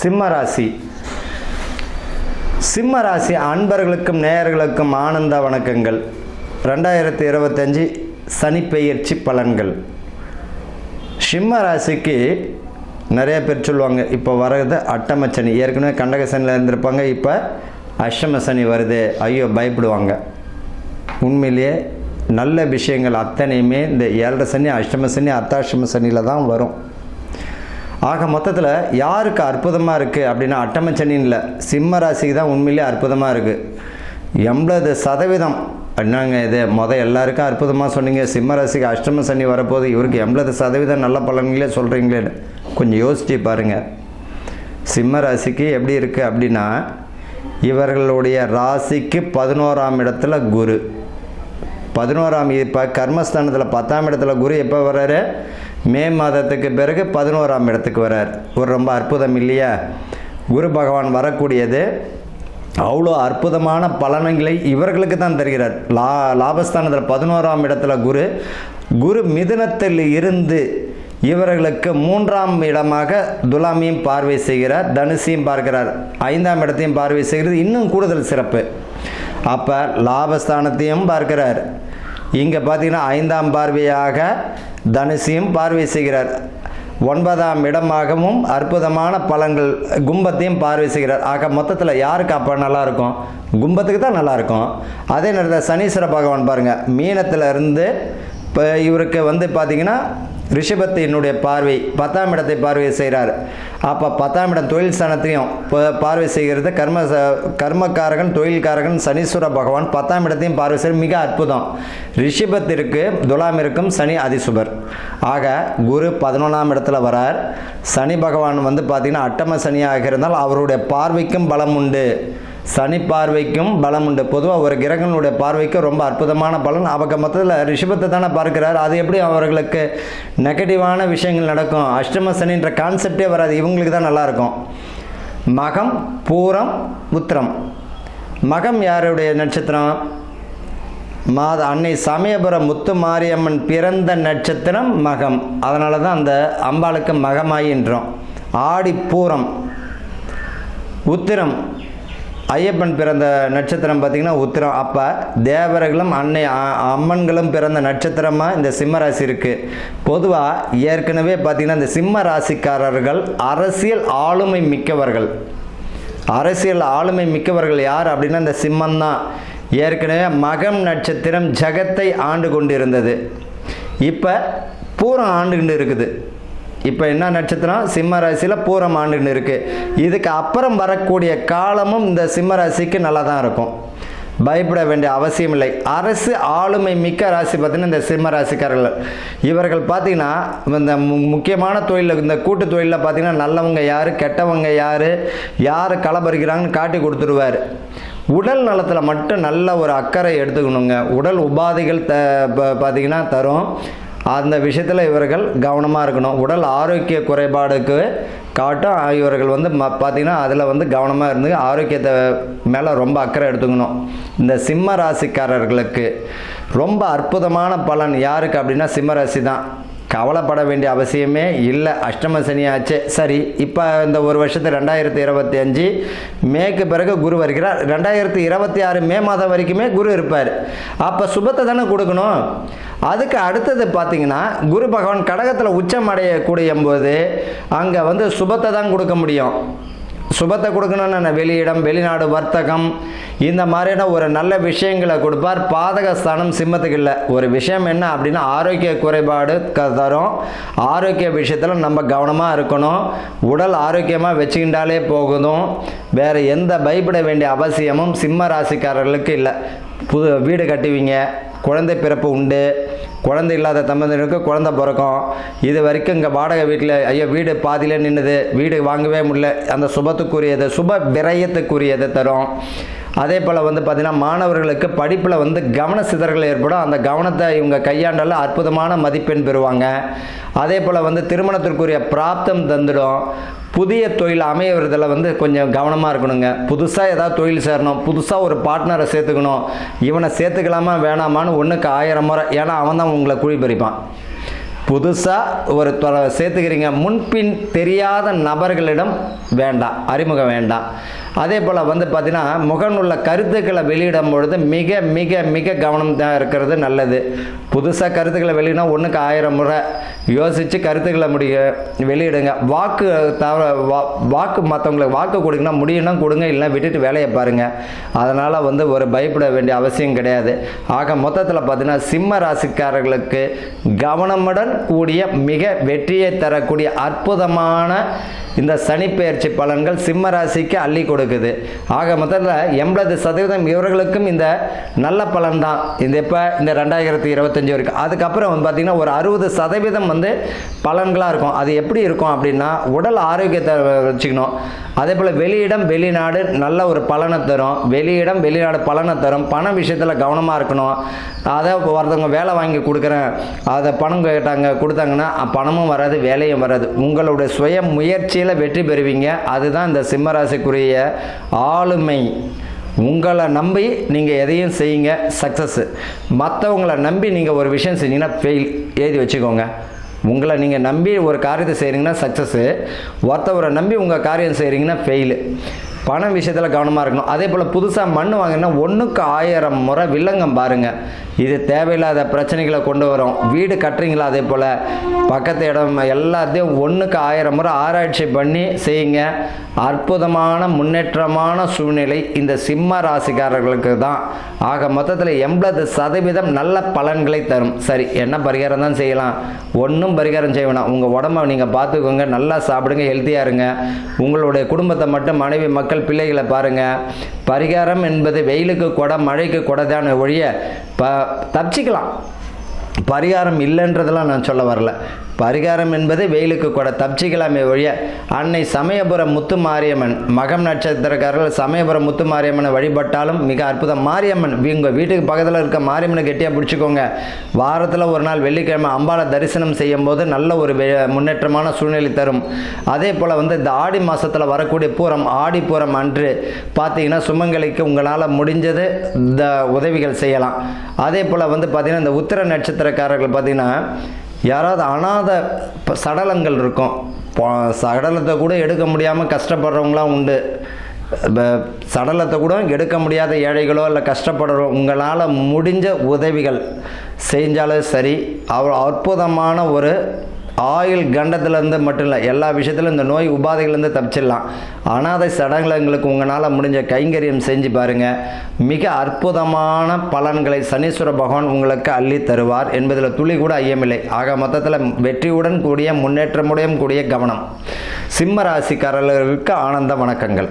சிம்ம ராசி. சிம்ம ராசி அன்பர்களுக்கும் நேயர்களுக்கும் ஆனந்த வணக்கங்கள். ரெண்டாயிரத்தி இருபத்தஞ்சி சனிப்பெயர்ச்சி பலன்கள். சிம்ம ராசிக்கு நிறைய பேர் சொல்லுவாங்க இப்போ வர்றது அட்டம சனி. ஏற்கனவே கண்டக சனியில் இருந்திருப்பாங்க இப்போ அஷ்டம சனி வருது. ஐயோ பயப்படுவாங்க. உண்மையிலேயே நல்ல விஷயங்கள் அத்தனையுமே இந்த ஏழரை சனி அஷ்டம சனி அர்த்தாஷ்டம சனியில் தான் வரும். ஆக மொத்தத்தில் யாருக்கு அற்புதமாக இருக்குது அப்படின்னா அட்டம இல்லை சிம்ம ராசிக்கு தான் உண்மையிலேயே அற்புதமாக இருக்குது எண்பது சதவீதம். என்னங்க இது? மொதல் எல்லாருக்கும் அற்புதமாக சொன்னீங்க. சிம்ம ராசிக்கு அஷ்டம சனி வரப்போது இவருக்கு எண்பது சதவீதம் நல்ல பலன்களே சொல்கிறீங்களே கொஞ்சம் யோசிச்சு பாருங்கள் சிம்ம ராசிக்கு எப்படி இருக்குது அப்படின்னா இவர்களுடைய ராசிக்கு பதினோராம் இடத்துல குரு. பதினோராம் இப்போ கர்மஸ்தானத்தில் பத்தாம் இடத்துல குரு எப்போ வர்றாரு? மே மாதத்துக்கு பிறகு பதினோராம் இடத்துக்கு வரார். ஒரு ரொம்ப அற்புதம் இல்லையா? குரு பகவான் வரக்கூடியது அவ்வளோ அற்புதமான பலன்களை இவர்களுக்கு தான் தருகிறார். லா லாபஸ்தானத்தில் பதினோராம் இடத்துல குரு குரு மிதுனத்தில் இருந்து இவர்களுக்கு மூன்றாம் இடமாக துலாமியும் பார்வை செய்கிறார் தனுசையும் பார்க்கிறார். ஐந்தாம் இடத்தையும் பார்வை செய்கிறது இன்னும் கூடுதல் சிறப்பு. அப்போ லாபஸ்தானத்தையும் பார்க்கிறார். இங்கே பார்த்தீங்கன்னா ஐந்தாம் பார்வையாக தனுசையும் பார்வை செய்கிறார். ஒன்பதாம் இடமாகவும் அற்புதமான பலன்கள் கும்பத்தையும் பார்வை செய்கிறார். ஆக மொத்தத்தில் யாருக்கு அப்போ நல்லாயிருக்கும் கும்பத்துக்கு தான் நல்லாயிருக்கும் அதே நேரத்தில் சனீஸ்வர பகவான் பாருங்கள் மீனத்தில் இருந்து இப்போ இவருக்கு வந்து பார்த்தீங்கன்னா ரிஷபத்தினுடைய பார்வை பத்தாம் இடத்தை பார்வை செய்கிறார். அப்போ பத்தாம் இடம் தொழில் ஸ்தானத்தையும் பார்வை செய்கிறது கர்ம ச- கர்மக்காரகன் தொழில்காரகன் சனீஸ்வர பகவான் பத்தாம் இடத்தையும் பார்வை செய்ய மிக அற்புதம். ரிஷபத்திற்கு துலாமிற்கும் சனி அதிசுபர். ஆக குரு பதினொன்றாம் இடத்துல வரார். சனி பகவான் வந்து பார்த்திங்கன்னா அட்டம சனியாக இருந்தால் அவருடைய பார்வைக்கும் பலம் உண்டு. சனி பார்வைக்கும் பலம் உண்டு. பொதுவாக ஒரு கிரகங்களுடைய பார்வைக்கும் ரொம்ப அற்புதமான பலன். அவங்க மொத்தத்தில் ரிஷபத்தை தானே பார்க்கிறார். அது எப்படி அவர்களுக்கு நெகட்டிவான விஷயங்கள் நடக்கும்? அஷ்டம சனின்ற கான்செப்டே வராது. இவங்களுக்கு தான் நல்லாயிருக்கும் மகம் பூரம் உத்திரம். மகம் யாருடைய நட்சத்திரம்? மாத அன்னை சமயபுரம் முத்து மாரியம்மன் பிறந்த நட்சத்திரம் மகம். அதனால தான் அந்த அம்பாளுக்கு மகமாயின்றோம் ஆடி பூரம். உத்திரம். ஐயப்பன் பிறந்த நட்சத்திரம் பார்த்திங்கன்னா உத்திரம். அப்போ தேவர்களும் அன்னை அ- அம்மன்களும் பிறந்த நட்சத்திரமாக இந்த சிம்ம ராசி இருக்குது பொதுவாக ஏற்கனவே பார்த்திங்கன்னா இந்த சிம்ம ராசிக்காரர்கள் அரசியல் ஆளுமை மிக்கவர்கள். அரசியல் ஆளுமை மிக்கவர்கள் யார் அப்படின்னா இந்த சிம்மம் தான். ஏற்கனவே மகம் நட்சத்திரம் ஜகத்தை ஆண்டு கொண்டு இருந்தது இப்போ பூரம் ஆண்டுகிட்டு இருக்குது. இப்போ என்ன நட்சத்திரம்? சிம்ம ராசியில் பூரம் ஆண்டுன்னு இருக்குது இதுக்கு அப்புறம் வரக்கூடிய காலமும் இந்த சிம்ம ராசிக்கு நல்லா தான் இருக்கும். பயப்பட வேண்டிய அவசியம் இல்லை. அரசு ஆளுமை மிக்க ராசி பார்த்தீங்கன்னா இந்த சிம்ம ராசிக்காரர்கள். இவர்கள் பார்த்தீங்கன்னா இந்த மு- முக்கியமான தொழிலில் இந்த கூட்டு தொழிலில் பார்த்தீங்கன்னா நல்லவங்க யார் கெட்டவங்க யார் யார் களபறிக்கிறாங்கன்னு காட்டி கொடுத்துருவார். உடல் நலத்தில் மட்டும் நல்ல ஒரு அக்கறை எடுத்துக்கணுங்க. உடல் உபாதைகள் த ப- பார்த்தீங்கன்னா தரும். அந்த விஷயத்தில் இவர்கள் கவனமாக இருக்கணும். உடல் ஆரோக்கிய குறைபாடுக்கு காட்டும். இவர்கள் வந்து ம பார்த்திங்கன்னா அதில் வந்து கவனமாக இருந்து ஆரோக்கியத்தை மேலே ரொம்ப அக்கறை எடுத்துக்கணும். இந்த சிம்ம ராசிக்காரர்களுக்கு ரொம்ப அற்புதமான பலன் யாருக்கு அப்படின்னா சிம்ம ராசி தான். கவலைப்பட வேண்டிய அவசியமே இல்லை. அஷ்டம சனியாச்சு சரி இப்போ இந்த ஒரு வருஷத்து ரெண்டாயிரத்தி இருபத்தி அஞ்சு மேக்கு பிறகு குரு வருகிறார். ரெண்டாயிரத்தி இருபத்தி ஆறு மே மாதம் வரைக்குமே குரு இருப்பார். அப்போ சுபத்தை தானே கொடுக்கணும். அதுக்கு அடுத்தது பார்த்தீங்கன்னா குரு பகவான் கடகத்தில் உச்சம் அடையக்கூடிய போது அங்கே வந்து சுபத்தை தான் கொடுக்க முடியும். சுபத்தை கொடுக்கணும்னு வெளியிடம் வெளிநாடு வர்த்தகம் இந்த மாதிரியான ஒரு நல்ல விஷயங்களை கொடுப்பார். பாதகஸ்தானம் சிம்மத்துக்கு இல்லை. ஒரு விஷயம் என்ன அப்படின்னா ஆரோக்கிய குறைபாடு க தரும். ஆரோக்கிய விஷயத்தில் நம்ம கவனமாக இருக்கணும். உடல் ஆரோக்கியமாக வச்சுக்கிட்டாலே போகுதும் வேறு எந்த பயப்பட வேண்டிய அவசியமும் சிம்ம ராசிக்காரர்களுக்கு இல்லை. புது வீடு கட்டுவீங்க குழந்தை பிறப்பு உண்டு. குழந்தை இல்லாத தம்பதியினருக்கு குழந்தை பிறக்கும். இது வரைக்கும் இங்கே வாடகை வீட்டில் ஐயோ வீடு பாதியில் நின்றுது வீடு வாங்கவே முடியல. அந்த சுபத்துக்குரியது சுப விரயத்துக்குரியது தரும். அதே போல் வந்து பார்த்திங்கன்னா மாணவர்களுக்கு படிப்பில் வந்து கவன சிதறல் ஏற்படும். அந்த கவனத்தை இவங்க கையாண்டால அற்புதமான மதிப்பெண் பெறுவாங்க. அதே போல் வந்து திருமணத்திற்குரிய பிராப்தம் தந்துடும். புதிய தொழில் அமையறதுல வந்து கொஞ்சம் கவனமாக இருக்கணுங்க. புதுசாக ஏதாவது தொழில் சேரணும். புதுசாக ஒரு பார்ட்னரை சேர்த்துக்கணும். இவனை சேர்த்துக்கலாமா வேணாமான்னு ஒன்றுக்கு ஆயிரம் முறை. ஏன்னா அவன் தான் உங்களை குழி பறிப்பான். புதுசாக ஒரு தொ- சேர்த்துக்கிறீங்க. முன்பின் தெரியாத நபர்களிடம் வேண்டாம். அறிமுகம் வேண்டாம். அதே போல் வந்து பார்த்தீங்கன்னா முகநூலில் கருத்துக்களை வெளியிடும் பொழுது மிக மிக மிக கவனம் தான் இருக்கிறது நல்லது. புதுசாக கருத்துக்களை வெளியினா ஒன்றுக்கு ஆயிரம் முறை யோசித்து கருத்துக்களை முடிய வெளியிடுங்க. வாக்கு தவிர வா வாக்கு மற்றவங்களுக்கு வாக்கு கொடுங்கன்னா முடியும்னா கொடுங்க இல்லைன்னா விட்டுட்டு வேலையை பாருங்கள் அதனால் வந்து ஒரு பயப்பட வேண்டிய அவசியம் கிடையாது. ஆக மொத்தத்தில் பார்த்தீங்கன்னா சிம்ம ராசிக்காரர்களுக்கு கவனமுடன் கூடிய மிக வெற்றியை தரக்கூடிய அற்புதமான இந்த சனிப்பெயர்ச்சி பலன்கள் சிம்ம ராசிக்கு அள்ளி கொடுக்குது. ஆக மொத்தத்தில் எண்பது சதவீதம் இவர்களுக்கும் இந்த நல்ல பலன் தான் இந்த இப்போ இந்த ரெண்டாயிரத்தி இருபத்தஞ்சி வரைக்கும். அதுக்கப்புறம் வந்து பார்த்திங்கன்னா ஒரு அறுபது சதவீதம் வந்து பலன்களாக இருக்கும். அது எப்படி இருக்கும் அப்படின்னா உடல் ஆரோக்கியத்தை வச்சுக்கணும். அதே போல் வெளியிடம் வெளிநாடு நல்ல ஒரு பலனை தரும். வெளியிடம் வெளிநாடு பலனை தரும். பண விஷயத்தில் கவனமாக இருக்கணும். அதை ஒருத்தவங்க வேலை வாங்கி கொடுக்குறேன். அதை பணம் கேட்டாங்க கொடுத்தாங்கன்னா பணமும் வராது வேலையும் வராது. உங்களுடைய சுய முயற்சியில் வெற்றி பெறுவீங்க. அதுதான் இந்த சிம்மராசிக்குரிய ஆளுமை. உங்களை நம்பி நீங்கள் எதையும் செய்யுங்க. சக்ஸஸ் மற்றவங்கள நம்பி நீங்கள் ஒரு விஷயம் செஞ்சீங்கன்னா ஃபெயில் எழுதி வச்சுக்கோங்க. உங்களை நீங்கள் நம்பி ஒரு காரியத்தை செய்கிறீங்கன்னா சக்ஸஸ்ஸு ஒருத்தவரை நம்பி உங்கள் காரியம் செய்கிறீங்கன்னா ஃபெயிலு பணம் விஷயத்தில் கவனமாக இருக்கணும். அதே போல் புதுசாக மண் வாங்கினா ஒன்றுக்கு ஆயிரம் முறை வில்லங்கம் பாருங்கள் இது தேவையில்லாத பிரச்சனைகளை கொண்டு வரும். வீடு கட்டுறீங்களா? அதே போல் பக்கத்து இடம் எல்லாத்தையும் ஒன்றுக்கு ஆயிரம் முறை ஆராய்ச்சி பண்ணி செய்யுங்க. அற்புதமான முன்னேற்றமான சூழ்நிலை இந்த சிம்ம ராசிக்காரர்களுக்கு தான். ஆக மொத்தத்தில் எண்பது சதவீதம் நல்ல பலன்களை தரும். சரி என்ன பரிகாரம் தான் செய்யலாம்? ஒன்றும் பரிகாரம் செய்ய வேணாம். உங்கள் உடம்ப நீங்கள் பார்த்துக்கோங்க நல்லா சாப்பிடுங்க ஹெல்த்தியாக இருங்க. உங்களுடைய குடும்பத்தை மட்டும் மனைவி மக்கள் மக்கள் பிள்ளைகளை பாருங்கள் பரிகாரம் என்பது வெயிலுக்கு கொடை மழைக்கு கொடை தான் ஒழிய ப தப்பிச்சிக்கலாம். பரிகாரம் இல்லைன்றதெல்லாம் நான் சொல்ல வரல. பரிகாரம் என்பது வெயிலுக்கு கூட தப்பிச்சிக்கலாமே ஒழிய அன்னை சமயபுரம் முத்து மாரியம்மன் மகம் நட்சத்திரக்காரர்கள் சமயபுரம் முத்து மாரியம்மனை வழிபட்டாலும் மிக அற்புதம். மாரியம்மன் உங்கள் வீட்டுக்கு பக்கத்தில் இருக்க மாரியம்மனை கெட்டியாக பிடிச்சிக்கோங்க. வாரத்தில் ஒரு நாள் வெள்ளிக்கிழமை அம்பாளை தரிசனம் செய்யும் போது நல்ல ஒரு வெ- முன்னேற்றமான சூழ்நிலை தரும். அதே போல் வந்து இந்த ஆடி மாதத்தில் வரக்கூடிய பூரம் ஆடி பூரம் அன்று பார்த்தீங்கன்னா சுமங்கலிக்கு உங்களால் முடிஞ்சது இந்த உதவிகள் செய்யலாம். அதே போல் வந்து பார்த்தீங்கன்னா இந்த உத்திர நட்சத்திரக்காரர்கள் பார்த்தீங்கன்னா யாராவது அனாத சடலங்கள் இருக்கும். சடலத்தை கூட எடுக்க முடியாமல் கஷ்டப்படுறவங்களாம் உண்டு. சடலத்தை கூட எடுக்க முடியாத ஏழைகளோ இல்லை கஷ்டப்படுறோம் உங்களால் முடிஞ்ச உதவிகள் செஞ்சாலும் சரி அவ்வளோ அற்புதமான ஒரு ஆயுள் கண்டத்துலேருந்து மட்டும் இல்லை எல்லா விஷயத்திலும் இந்த நோய் உபாதைகள்லேருந்து தப்பிச்சிடலாம். அனாதை சடங்குகளுக்கு உங்களால் முடிஞ்ச கைங்கரியம் செஞ்சு பாருங்கள் மிக அற்புதமான பலன்களை சனீஸ்வர பகவான் உங்களுக்கு அள்ளி தருவார் என்பதில் துளி கூட ஐயமில்லை. ஆக மொத்தத்தில் வெற்றியுடன் கூடிய முன்னேற்றமுடையும் கூடிய கவனம். சிம்ம ராசிக்காரர்களுக்கு ஆனந்த வணக்கங்கள்.